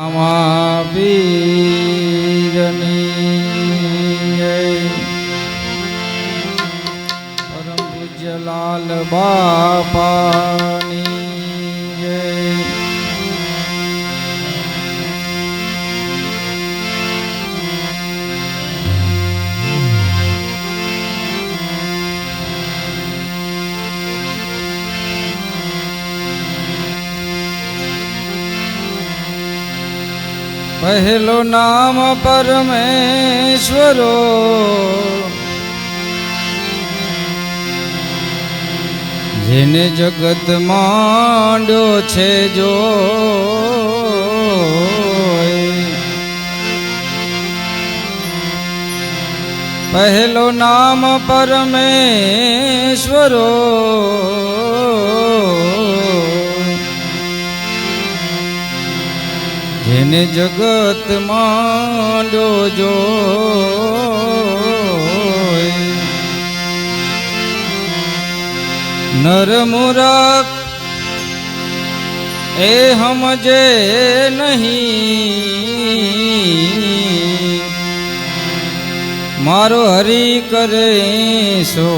আমার પહેલો નામ પરમેશ્વરો. જેને જગત માંડ્યો છે જો પહેલો નામ પરમેશ્વરો. જેને જગત માંડો જો નર મૂરખ એ હમજે નહીં. મારો હરી કરે સો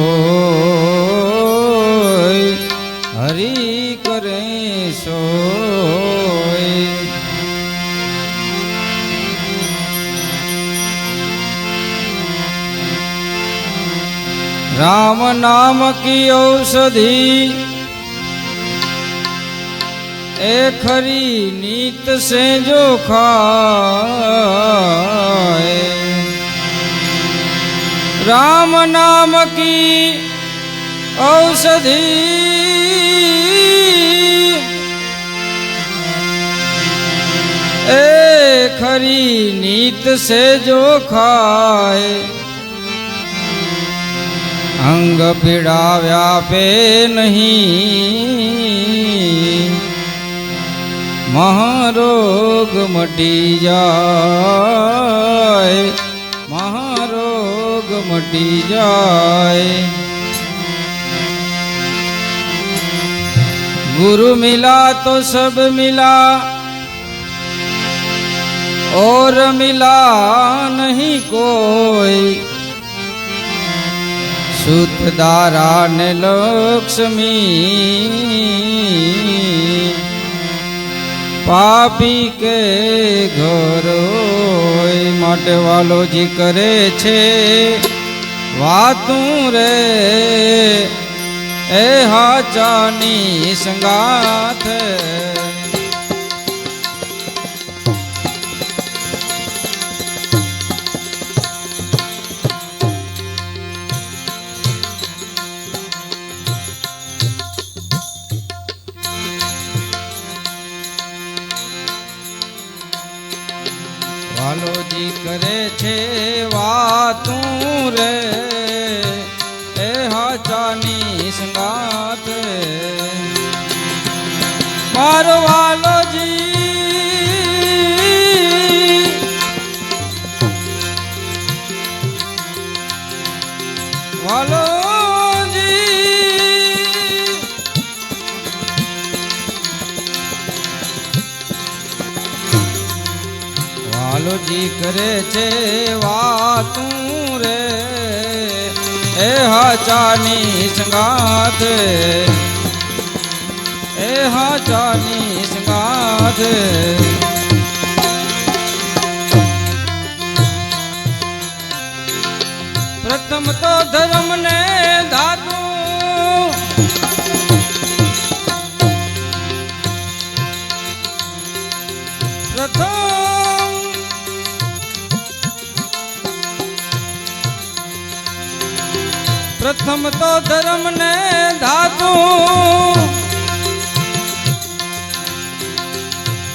नाम की औषधि। ए खरी नीत से जो खाए। राम नाम की औषधि। ए खरी नीत से जो खाए। અંગ પીડા વ્યાપે નહીં મહારોગ મટી જાય મહારોગ મટી જાય गुरु मिला तो सब मिला और मिला नहीं कोई સુત દારા લક્ષ્મી. પાપી કે ઘરો માટે વાલોજી કરે છે. વાતું રે, એ હાચાની સંગાથ. વાલોજી કરે છે વાતું રે. એ હાચાની સંગાત મારો વાલોજી એ હાચાની સંગાત એ હાચાની સંગાત પ્રથમ તો ધર્મ ને ધાતુ પ્રથમ પ્રથમ તો ધર્મ ને ધાતુ.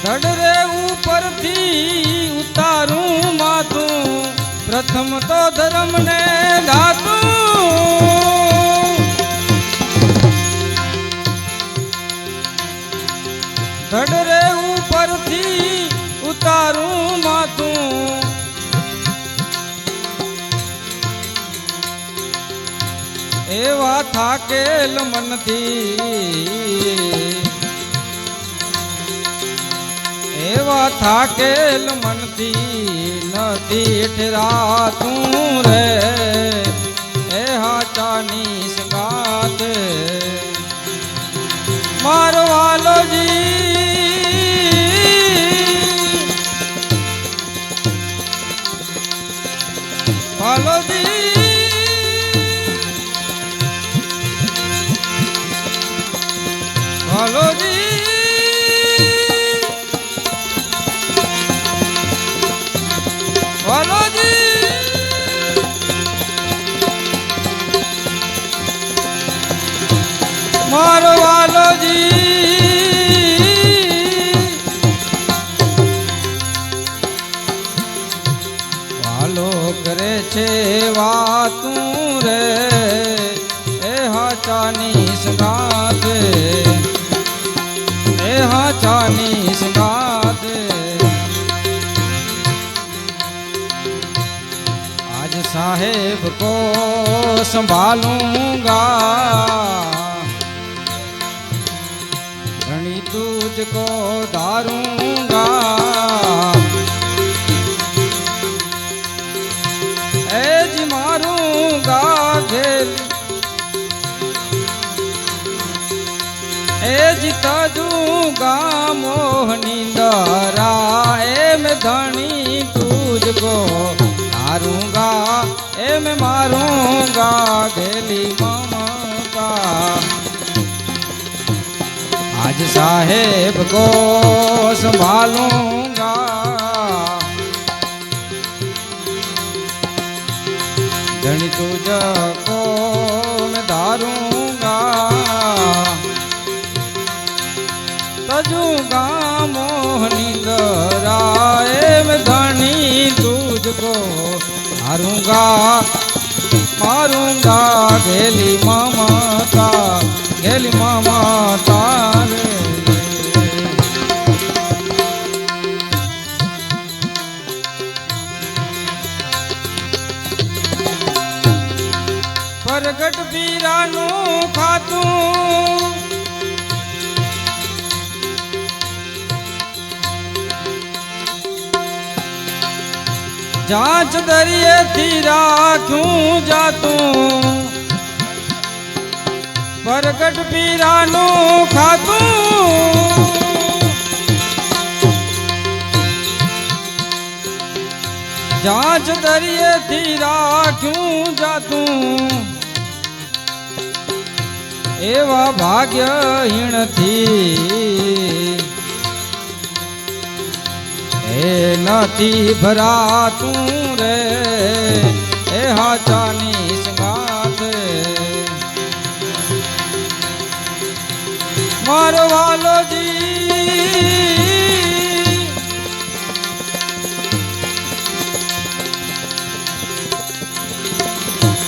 ધડરે ઉપરથી ઉતારું માથું. પ્રથમ તો ધર્મ ને ધાતુ. ધડરે ઉપરથી ઉતારું થાકેલ મનથી એવા થાકેલ મનથી નથી ઠરાતું રે. એ હાચાની સંગાત. મારો વાલોજી રે હા ચાની સંગાત આજ સાહેબ કો સંભાલુંગા ઘણી તુજ કો દારૂ एज तजूंगा मोहनी दरा ए मैं धनी तुझको मारूंगा ए मैं मारूंगा घेली ममता आज કો હારુંગા હારુંગા ગેલી મમતા ગેલી મમતા રે. પ્રગટ પીરાનું ખાતું જાંચ દરિયેથી રાખું જાતું. પરગટ પીરાનું ખાતું જાંચ દરિયેથી રાખ્યું જાતું. એવા ભાગ્યહીણથી એ નથી ભરાતું રે. એ હાચાની સંગાત મારો વાલોજી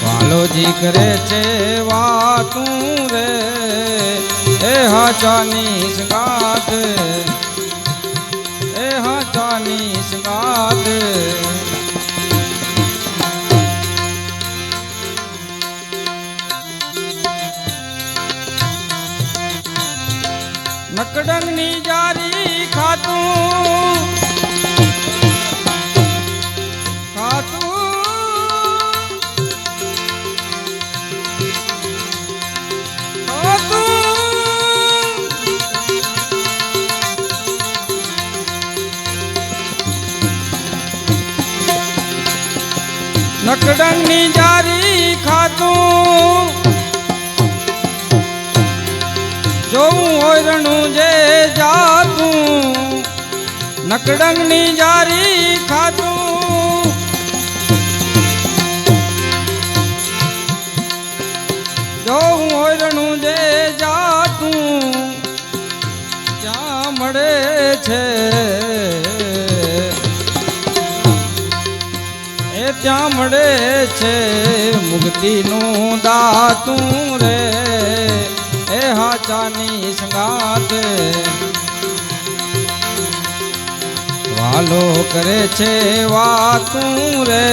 વાલોજી કરે છે વાતું રે. એ હાચાની સંગાત સંગાત નકડંગની જારી ખાતું. નકડંગની જારી ખાતું જો હું રણું જે જાતું ત્યાં મળે છે. એ ત્યાં મળે છે, મુક્તિનું દાતું રે. એ હાચાની સંગાત. વાલો કરે છે વાતું રે.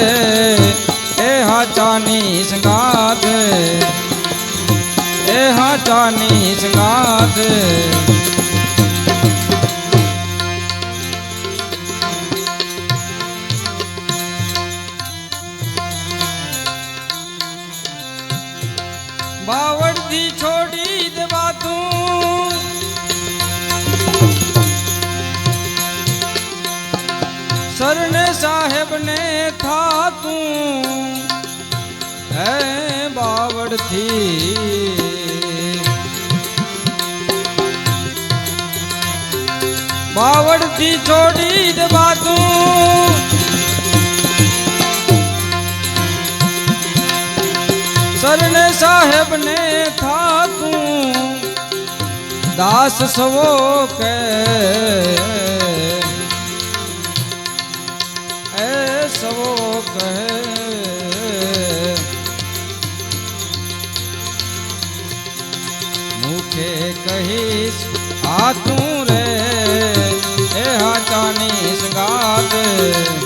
એ હાચાની સંગાત એ હાચાની સંગાત સાહેબને થાતું હે બાવડથી બાવડથી છોડી જ બાતું સરને સાહેબને થાતું. દાસ સવો કે મુખે કહીશ આ તું રે એ હાચાની સંગાત.